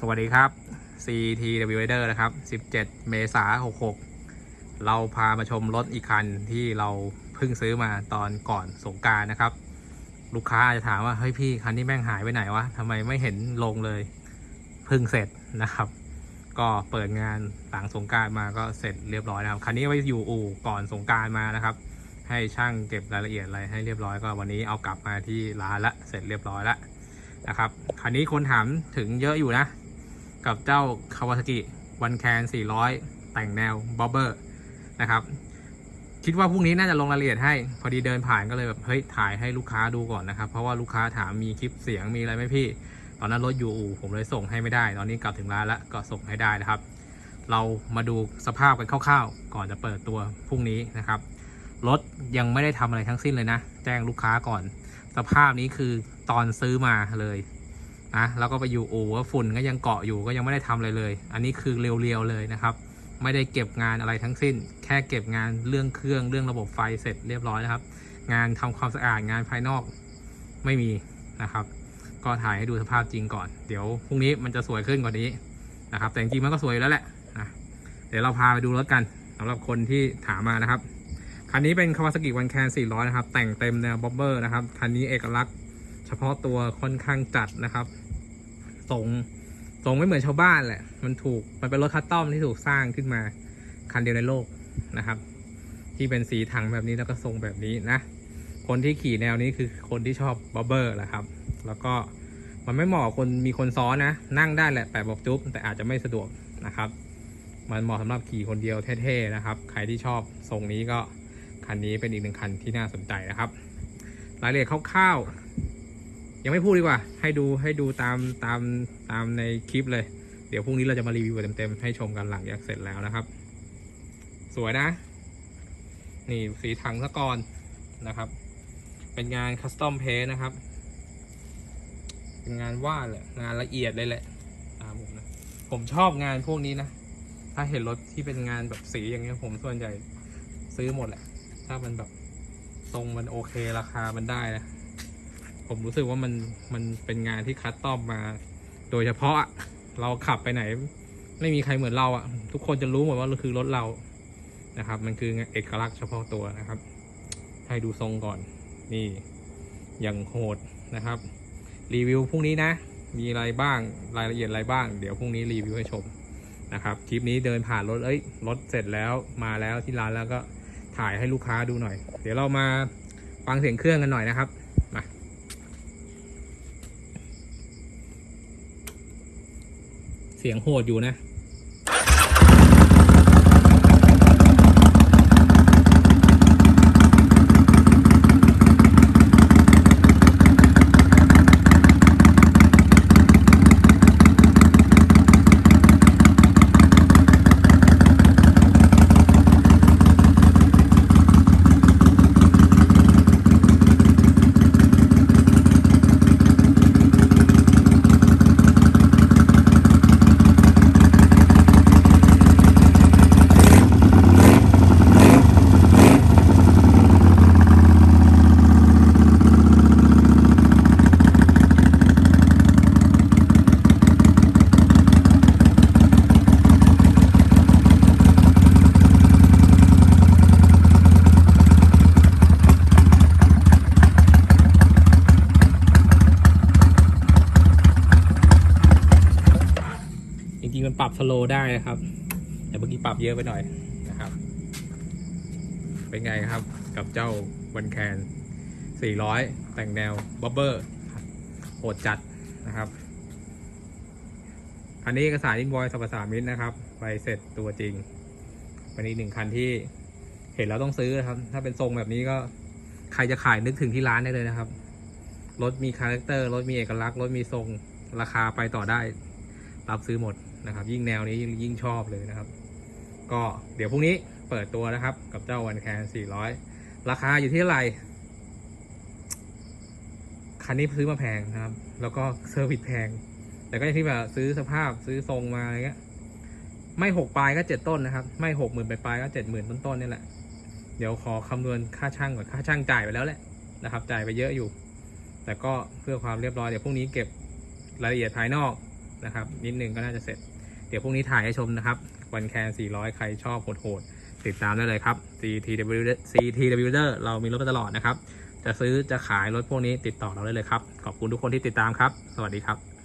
สวัสดีครับ CTW Rider นะครับ 17 เมษายน 66 เราพามาชมรถอีกคันที่เราเพิ่งซื้อมาตอนก่อนสงการนะครับ ลูกค้าจะถามว่า เฮ้ยพี่คันนี้แม่งหายไปไหนวะทำไมไม่เห็นลงเลยเพิ่งเสร็จนะครับ ก็เปิดงานหลังสงการมาก็เสร็จเรียบร้อยนะครับ คันนี้ไว้อยู่อู่ก่อนสงการมานะครับ ให้ช่างเก็บรายละเอียดอะไรให้เรียบร้อยก็วันนี้เอากลับมาที่ร้านละเสร็จเรียบร้อยละนะครับคันนี้คนถามถึงเยอะอยู่นะ กับเจ้า Kawasaki วันแคน400 แต่งแนวบอบเบอร์นะครับ คิดว่าพรุ่งนี้น่าจะลงรายละเอียดให้ พอดีเดินผ่านก็เลยแบบเฮ้ยถ่ายให้ลูกค้าดูก่อนนะครับ เพราะว่าลูกค้าถามมีคลิปเสียงมีอะไรไหมพี่ ตอนนั้นรถอยู่อู่ผมเลยส่งให้ไม่ได้ ตอนนี้กลับถึงร้านแล้วก็ส่งให้ได้นะครับ เรามาดูสภาพกันคร่าวๆ ก่อนจะเปิดตัวพรุ่งนี้นะครับรถยังไม่ได้ทำอะไรทั้งสิ้นเลยนะ แจ้งลูกค้าก่อน สภาพนี้คือตอนซื้อมาเลย นะแล้วก็ไปอยู่อู่ว่าฝุ่นก็ยังเกาะอยู่ก็ยังไม่ได้ทำอะไรเลย อันนี้คือเรียวๆเลยนะครับ ไม่ได้เก็บงานอะไรทั้งสิ้น แค่เก็บงานเรื่องเครื่องเรื่องระบบไฟเสร็จเรียบร้อยนะครับ งานทำความสะอาดงานภายนอกไม่มีนะครับ ก็ถ่ายให้ดูสภาพจริงก่อน เดี๋ยวพรุ่งนี้มันจะสวยขึ้นกว่านี้นะครับ แต่จริงๆมันก็สวยแล้วแหละนะเดี๋ยวเราพาไปดูรถกันสำหรับคนที่ถามมานะครับคันนี้เป็น Kawasaki One Can 400 นะครับ แต่งเต็มแนวบ๊อบเบอร์นะครับ คันนี้เอกลักษณ์ เฉพาะตัวค่อนข้างจัดนะครับทรงทรงไม่เหมือนชาวบ้านแหละ มันถูกมันเป็นรถคัสตอมที่ถูกสร้างขึ้นมาคันเดียวในโลกนะครับ ที่เป็นสีถังแบบนี้แล้วก็ทรงแบบนี้นะ คนที่ขี่แนวนี้คือคนที่ชอบบ๊อบเบอร์แหละครับ แล้วก็มันไม่เหมาะคนมีคนซ้อนนะ นั่งได้แหละแปะบอกจุ๊บแต่อาจจะไม่สะดวกนะครับ มันเหมาะสำหรับขี่คนเดียวเท่ๆนะครับ ใครที่ชอบทรงนี้ก็คันนี้เป็นอีกหนึ่งคันที่น่าสนใจนะครับ รายละเอียดคร่าวๆ ยังไม่พูดดีกว่า ให้ดูให้ดูตามตามตามในคลิปเลย เดี๋ยวพรุ่งนี้เราจะมารีวิวเต็มๆให้ชมกันหลังจากเสร็จแล้วนะครับ สวยนะ นี่สีถังสะกอนนะครับ เป็นงานคัสตอมเพนะครับ เป็นงานวาดแหละงานละเอียดเลยแหละตามผมนะผมชอบงานพวกนี้นะ ถ้าเห็นรถที่เป็นงานแบบสีอย่างเงี้ยผมส่วนใหญ่ซื้อหมดแหละ ถ้ามันแบบทรงมันโอเคราคามันได้นะ ผมรู้สึกว่ามันมันเป็นงานที่คัดตอมมา โดยเฉพาะเราขับไปไหน ไม่มีใครเหมือนเราอะทุกคนจะรู้หมดว่าคือรถเรานะครับ มันคือเอกลักษณ์เฉพาะตัวนะครับ ให้ดูทรงก่อน นี่อย่างโหดนะครับ รีวิวพรุ่งนี้นะ มีอะไรบ้างรายละเอียดอะไรบ้าง เดี๋ยวพรุ่งนี้รีวิวให้ชมนะครับคลิปนี้เดินผ่านรถเอ้ยรถเสร็จแล้วมาแล้วที่ร้านแล้วก็ถ่ายให้ลูกค้าดูหน่อย เดี๋ยวเรามาฟังเสียงเครื่องกันหน่อยนะครับ มา เสียงโหดอยู่นะ ปรับสโลว์ได้นะครับ แต่เมื่อกี้ปรับเยอะไปหน่อยนะครับ เป็นไงครับกับเจ้าวันแคน400 แต่งแนวบ๊อบเบอร์โหดจัดนะครับคันนี้เอกสารอินวอยสัปสามิตนะครับใบเสร็จตัวจริงเป็นอีกหนึ่งคันที่เห็นแล้วต้องซื้อครับ ถ้าเป็นทรงแบบนี้ก็ใครจะขายนึกถึงที่ร้านได้เลยนะครับ รถมีคาแรคเตอร์ รถมีเอกลักษณ์ รถมีทรง ราคาไปต่อได้ รับซื้อหมดนะครับ ยิ่งแนวนี้ยิ่งชอบเลยนะครับ ก็เดี๋ยวพรุ่งนี้เปิดตัวนะครับ กับเจ้าวันแคน400 ราคาอยู่ที่เท่าไหร่คันนี้ซื้อมาแพงนะครับ แล้วก็เซอร์วิสแพง แต่ก็อย่างที่แบบซื้อสภาพซื้อทรงมาอะไรเงี้ย ไม่หกปลายก็เจ็ดต้นนะครับ ไม่หกหมื่นปลายก็เจ็ดหมื่นต้นๆนี่แหละ เดี๋ยวขอคำนวณค่าช่างก่อน ค่าช่างจ่ายไปแล้วแหละนะครับ จ่ายไปเยอะอยู่ แต่ก็เพื่อความเรียบร้อย เดี๋ยวพรุ่งนี้เก็บรายละเอียดภายนอก นะครับ นิดนึงก็น่าจะเสร็จ เดี๋ยวพรุ่งนี้ถ่ายให้ชมนะครับวันแคน400 ใครชอบโหดๆติดตามได้เลยครับ CTW CTW เรามีรถมาตลอดนะครับ จะซื้อจะขายรถพวกนี้ติดต่อเราได้เลยครับ ขอบคุณทุกคนที่ติดตามครับ สวัสดีครับ